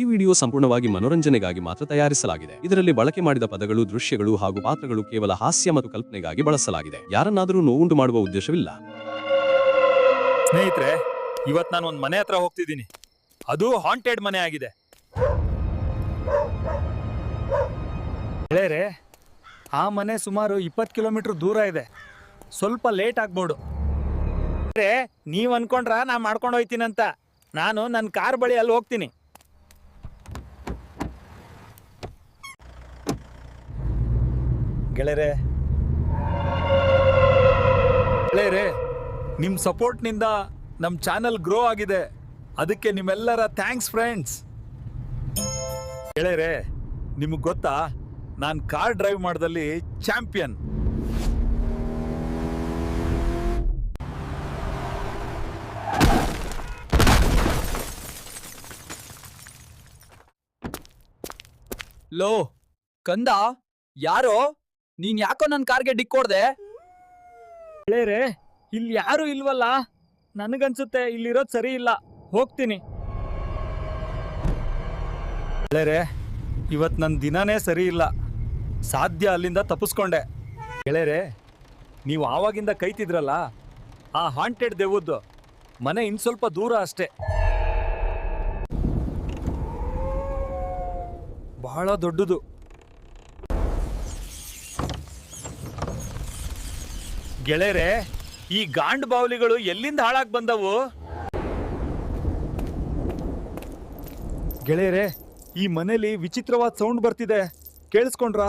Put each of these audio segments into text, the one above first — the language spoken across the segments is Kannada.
ಈ ವಿಡಿಯೋ ಸಂಪೂರ್ಣವಾಗಿ ಮನೋರಂಜನೆಗಾಗಿ ಮಾತ್ರ ತಯಾರಿಸಲಾಗಿದೆ. ಇದರಲ್ಲಿ ಬಳಕೆ ಮಾಡಿದ ಪದಗಳು ದೃಶ್ಯಗಳು ಹಾಗೂ ಪಾತ್ರಗಳು ಕೇವಲ ಹಾಸ್ಯ ಮತ್ತು ಕಲ್ಪನೆಗಾಗಿ ಬಳಸಲಾಗಿದೆ. ಯಾರನ್ನಾದರೂ ನೋವುಂಟು ಮಾಡುವ ಉದ್ದೇಶವಿಲ್ಲ. ಸ್ನೇಹಿತರೆ ಇವತ್ ನಾನು ಒಂದ್ ಮನೆ ಹತ್ರ ಹೋಗ್ತಿದ್ದೀನಿ. ಅದು ಹಾಂಟೆಡ್ ಮನೆ ಆಗಿದೆ. ಗೆಳೆಯರೆ ಆ ಮನೆ ಸುಮಾರು ಇಪ್ಪತ್ತು ಕಿಲೋಮೀಟರ್ ದೂರ ಇದೆ. ಸ್ವಲ್ಪ ಲೇಟ್ ಆಗ್ಬೋದು. ನೀವ್ ಅನ್ಕೊಂಡ್ರ ನಾ ಮಾಡ್ಕೊಂಡು ಹೋಯ್ತೀನಂತ. ನಾನು ನನ್ನ ಕಾರ್ ಬಳಿ ಅಲ್ಲಿ ಹೋಗ್ತೀನಿ. ಗೆಳೆಯರೆ. ಗೆಳೆಯರೆ ನಿಮ್ಮ ಸಪೋರ್ಟ್ನಿಂದ ನಮ್ಮ ಚಾನಲ್ ಗ್ರೋ ಆಗಿದೆ. ಅದಕ್ಕೆ ನಿಮ್ಮೆಲ್ಲರ ಥ್ಯಾಂಕ್ಸ್ ಫ್ರೆಂಡ್ಸ್. ಗೆಳೆಯರೆ, ನಿಮಗೆ ಗೊತ್ತಾ? ನಾನು ಕಾರ್ ಡ್ರೈವ್ ಮಾಡ್ದಲ್ಲಿ ಚಾಂಪಿಯನ್. ಲೋ, ಕಂದ? ಯಾರೋ? ನೀನ್ ಯಾಕೋ ನನ್ ಕಾರ್ಗೆ ಡಿಕ್ ಕೊಡ್ದೆ? ಹೇಳೇರೆ ಇಲ್ಲಿ ಯಾರು ಇಲ್ವಲ್ಲ? ನನಗನ್ಸುತ್ತೆ, ಇಲ್ಲಿರೋದು ಸರಿ ಇಲ್ಲ. ಹೋಗ್ತೀನಿ. ಗೆಳೆಯರೆ ಇವತ್ತು ನನ್ನ ದಿನನೇ ಸರಿ ಇಲ್ಲ. ಸಾಧ್ಯ ಅಲ್ಲಿಂದ ತಪ್ಪಿಸ್ಕೊಂಡೆ. ಗೆಳೆಯರೆ ನೀವು ಆವಾಗಿಂದ ಕೈತಿದ್ರಲ್ಲ, ಆ ಹಾಂಟೆಡ್ ದೇವದ್ದು ಮನೆ ಇನ್ ಸ್ವಲ್ಪ ದೂರ ಅಷ್ಟೇ. ಬಹಳ ದೊಡ್ಡದು. ಗೆಳೆಯರೆ ಈ ಗಾಂಡ್ ಬಾವಲಿಗಳು ಎಲ್ಲಿಂದ ಹಾಳಾಗ್ ಬಂದವು? ಗೆಳೆಯರೆ ಈ ಮನೇಲಿ ವಿಚಿತ್ರವಾದ ಸೌಂಡ್ ಬರ್ತಿದೆ. ಕೇಳಿಸ್ಕೊಂಡ್ರಾ?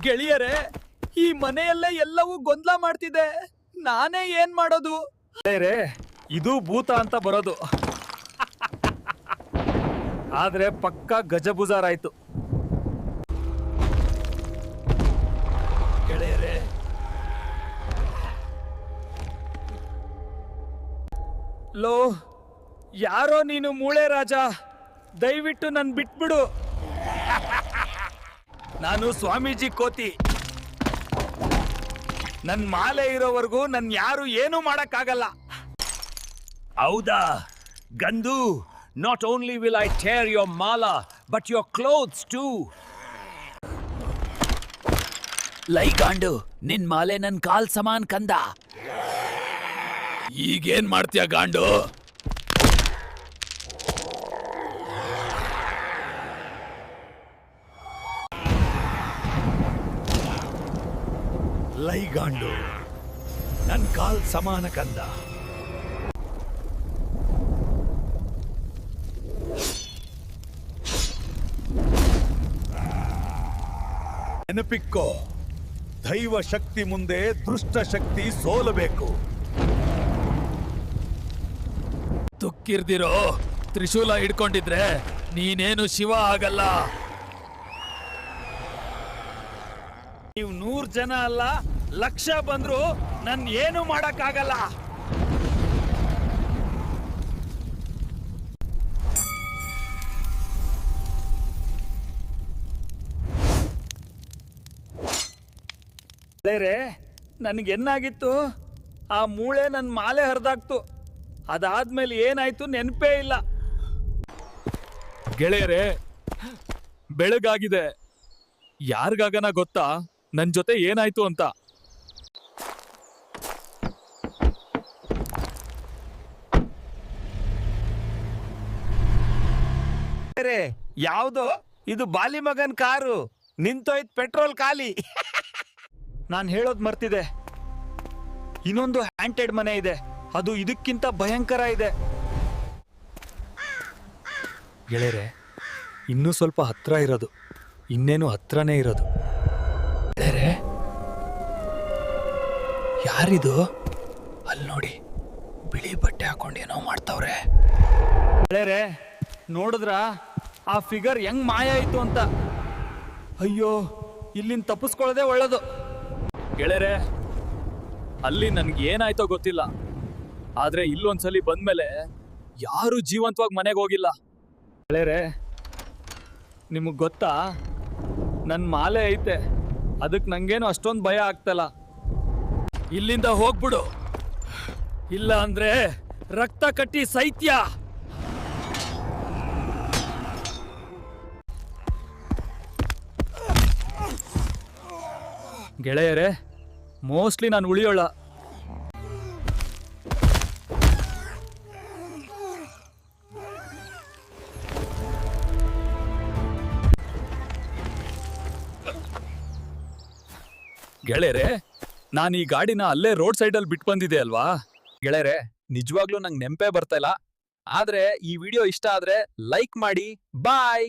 ಗೆಳೆಯರೆ ಈ ಮನೆಯಲ್ಲೇ ಎಲ್ಲವೂ ಗೊಂದಲ ಮಾಡ್ತಿದೆ. ನಾನೇ ಏನ್ ಮಾಡೋದು? ಗೆಳೆಯರೆ ಇದು ಭೂತ ಅಂತ ಬರೋದು. ಆದ್ರೆ ಪಕ್ಕ ಗಜಬುಜಾರಾಯ್ತು. ಲೋ ಯಾರೋ ನೀನು ಮೂಳೆ ರಾಜ? ದಯವಿಟ್ಟು ನನ್ ಬಿಟ್ಬಿಡು. ನಾನು ಸ್ವಾಮೀಜಿ ಕೋತಿ. ನನ್ ಮಾಲೆ ಇರೋವರೆಗೂ ನನ್ ಯಾರು ಏನೂ ಮಾಡಕ್ಕಾಗಲ್ಲ. ಹೌದಾ? ಗಂದು not only will I tear your mala but your clothes too ಲೈಗಾಂಡು ನಿನ್ ಮಾಲೆ ನನ್ ಕಾಲ್ ಸಮಾನ್ ಕಂದ. ಈಗೇನ್ ಮಾಡ್ತೀಯ ಗಾಂಡು? ಲೈ ಗಾಂಡು, ನನ್ ಕಾಲ್ ಸಮಾನ ಕಂದ. ನೆನಪಿಕ್ಕೋ, ದೈವ ಶಕ್ತಿ ಮುಂದೆ ದುಷ್ಟ ಶಕ್ತಿ ಸೋಲಬೇಕು. ತುಕ್ಕಿರ್ದಿರೋ ತ್ರಿಶೂಲ ಹಿಡ್ಕೊಂಡಿದ್ರೆ ನೀನೇನು ಶಿವ ಆಗಲ್ಲ. ನೀವು ನೂರ್ ಜನ ಅಲ್ಲ, ಲಕ್ಷ ಬಂದ್ರು ನನ್ ಏನು ಮಾಡಕ್ಕಾಗಲ್ಲ. ನನಗೆನ್ನಾಗಿತ್ತು ಆ ಮೂಳೆ ನನ್ನ ಮಾಲೆ ಹರಿದಾಕ್ತು ಅದಾದ್ಮೇಲೆ ಏನಾಯ್ತು ನೆನಪೇ ಇಲ್ಲ. ಗೆಳೆಯರೇ ಬೆಳಗಾಗಿದೆ. ಯಾರಿಗಾಗನ ಗೊತ್ತಾ? ನನ್ ಜೊತೆ ಏನಾಯ್ತು ಅಂತ. ಯಾವ್ದೋ? ಇದು ಬಾಲಿ ಮಗನ್ ಕಾರು. ನಿಂತೋಯ್ತು ಪೆಟ್ರೋಲ್ ಖಾಲಿ. ನಾನು ಹೇಳೋದ್ ಮರ್ತಿದೆ ಇನ್ನೊಂದು ಹ್ಯಾಂಟೆಡ್ ಮನೆ ಇದೆ. ಅದು ಇದಕ್ಕಿಂತ ಭಯಂಕರ ಇದೆ. ಗೆಳೆಯರೆ, ಇನ್ನೂ ಸ್ವಲ್ಪ ಹತ್ರ ಇರೋದು. ಇನ್ನೇನು ಹತ್ರನೇ ಇರೋದು. ಯಾರಿದು? ಅಲ್ಲಿ ನೋಡಿ, ಬಿಳಿ ಬಟ್ಟೆ ಹಾಕೊಂಡು ಏನೋ ಮಾಡ್ತಾವ್ರೆ. ಗೆಳೆಯರೆ, ನೋಡಿದ್ರ? ಆ ಫಿಗರ್ ಹೆಂಗ್ ಮಾಯ ಆಯ್ತು ಅಂತ. ಅಯ್ಯೋ ಇಲ್ಲಿಂದ ತಪ್ಪಿಸ್ಕೊಳ್ಳೋದೇ ಒಳ್ಳೇದು. ಗೆಳೆಯರೆ, ಅಲ್ಲಿ ನನ್ಗೆ ಏನಾಯ್ತೋ ಗೊತ್ತಿಲ್ಲ. ಆದ್ರೆ ಇಲ್ಲೊಂದ್ಸಲಿ ಬಂದ್ಮೇಲೆ ಯಾರು ಜೀವಂತವಾಗಿ ಮನೆಗೆ ಹೋಗಿಲ್ಲ. ಗೆಳೆಯರೆ ನಿಮಗೆ ಗೊತ್ತಾ? ನನ್ನ ಮಾಲೆ ಐತೆ. ಅದಕ್ಕೆ ನಂಗೇನು ಅಷ್ಟೊಂದು ಭಯ ಆಗ್ತಲ್ಲ. ಇಲ್ಲಿಂದ ಹೋಗ್ಬಿಡು. ಇಲ್ಲ ಅಂದ್ರೆ ರಕ್ತ ಕಟ್ಟಿ ಸೈತ್ಯ. ಗೆಳೆಯರೇ, ಮೋಸ್ಟ್ಲಿ ನಾನು ಉಳಿಯೋಳ. ಗೆಳೆಯರೆ, ನಾನು ಈ ಗಾಡಿನ ಅಲ್ಲೇ ರೋಡ್ ಸೈಡಲ್ಲಿ ಬಿಟ್ಟು ಬಂದಿದೆ ಅಲ್ವಾ? ಗೆಳೆಯರೆ, ನಿಜವಾಗ್ಲೂ ನಂಗೆ ನೆಂಪೇ ಬರ್ತಾ ಇಲ್ಲ. ಆದ್ರೆ ಈ ವಿಡಿಯೋ ಇಷ್ಟ ಆದ್ರೆ ಲೈಕ್ ಮಾಡಿ, ಬಾಯ್!